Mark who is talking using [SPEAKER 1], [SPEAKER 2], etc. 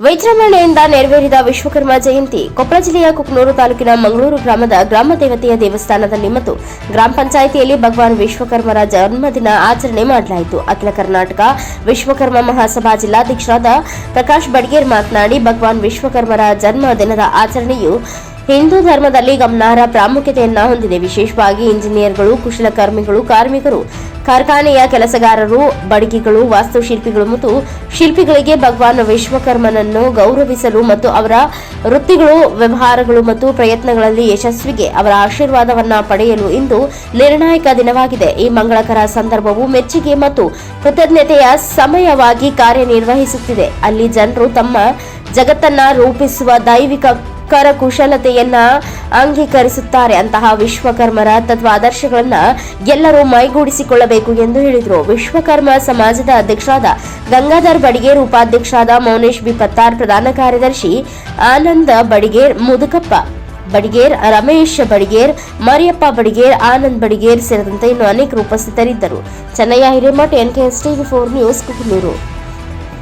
[SPEAKER 1] ವಿಜೃಂಭಣೆಯಿಂದ ನೆರವೇರಿದ ವಿಶ್ವಕರ್ಮ ಜಯಂತಿ ಕೊಪ್ಪಳ ಜಿಲ್ಲೆಯ ಕುಕ್ನೂರು ತಾಲೂಕಿನ ಮಂಗಳೂರು ಗ್ರಾಮದ ಗ್ರಾಮ ದೇವತೆಯ ದೇವಸ್ಥಾನದಲ್ಲಿ ಮತ್ತು ಗ್ರಾಮ ಪಂಚಾಯಿತಿಯಲ್ಲಿ ಭಗವಾನ್ ವಿಶ್ವಕರ್ಮರ ಜನ್ಮದಿನ ಆಚರಣೆ ಮಾಡಲಾಯಿತು. ಅಖಿಲ ಕರ್ನಾಟಕ ವಿಶ್ವಕರ್ಮ ಮಹಾಸಭಾ ಜಿಲ್ಲಾಧ್ಯಕ್ಷರಾದ ಪ್ರಕಾಶ್ ಬಡ್ಗೇರ್ ಮಾತನಾಡಿ, ಭಗವಾನ್ ವಿಶ್ವಕರ್ಮರ ಜನ್ಮ ದಿನದ ಆಚರಣೆಯು ಹಿಂದೂ ಧರ್ಮದಲ್ಲಿ ಗಮನಾರ್ಹ ಪ್ರಾಮುಖ್ಯತೆಯನ್ನ ಹೊಂದಿದೆ. ವಿಶೇಷವಾಗಿ ಇಂಜಿನಿಯರ್ಗಳು, ಕುಶಲಕರ್ಮಿಗಳು, ಕಾರ್ಮಿಕರು, ಕಾರ್ಖಾನೆಯ ಕೆಲಸಗಾರರು, ಬಡಗಿಗಳು, ವಾಸ್ತುಶಿಲ್ಪಿಗಳು ಮತ್ತು ಶಿಲ್ಪಿಗಳಿಗೆ ಭಗವಾನ್ ವಿಶ್ವಕರ್ಮನನ್ನು ಗೌರವಿಸಲು ಮತ್ತು ಅವರ ವೃತ್ತಿಗಳು, ವ್ಯವಹಾರಗಳು ಮತ್ತು ಪ್ರಯತ್ನಗಳಲ್ಲಿ ಯಶಸ್ವಿಗೆ ಅವರ ಆಶೀರ್ವಾದವನ್ನ ಪಡೆಯಲು ಇಂದು ನಿರ್ಣಾಯಕ ದಿನವಾಗಿದೆ. ಈ ಮಂಗಳಕರ ಸಂದರ್ಭವು ಮೆಚ್ಚುಗೆ ಮತ್ತು ಕೃತಜ್ಞತೆಯ ಸಮಯವಾಗಿ ಕಾರ್ಯನಿರ್ವಹಿಸುತ್ತಿದೆ. ಅಲ್ಲಿ ಜನರು ತಮ್ಮ ಜಗತ್ತನ್ನ ರೂಪಿಸುವ ದೈವಿಕ ಕರಕುಶಲತೆಯನ್ನ ಅಂಗೀಕರಿಸುತ್ತಾರೆ ಅಂತಹ ವಿಶ್ವಕರ್ಮರ ತತ್ವ ಆದರ್ಶಗಳನ್ನ ಎಲ್ಲರೂ ಮೈಗೂಡಿಸಿಕೊಳ್ಳಬೇಕು ಎಂದು ಹೇಳಿದರು. ವಿಶ್ವಕರ್ಮ ಸಮಾಜದ ಅಧ್ಯಕ್ಷರಾದ ಗಂಗಾಧರ್ ಬಡಿಗೇರ್ ಉಪಾಧ್ಯಕ್ಷರಾದ ಮೌನೇಶ್ ಬಿ. ಪತ್ತಾರ್, ಪ್ರಧಾನ ಕಾರ್ಯದರ್ಶಿ ಆನಂದ ಬಡಿಗೇರ್, ಮುದುಕಪ್ಪ ಬಡಿಗೇರ್, ರಮೇಶ್ ಬಡಿಗೇರ್, ಮರಿಯಪ್ಪ ಬಡಿಗೇರ್, ಆನಂದ್ ಬಡಿಗೇರ್ ಸೇರಿದಂತೆ ಇನ್ನು ಅನೇಕರು ಉಪಸ್ಥಿತರಿದ್ದರು. Channayya Hiremath, NKS TV four news Kukanur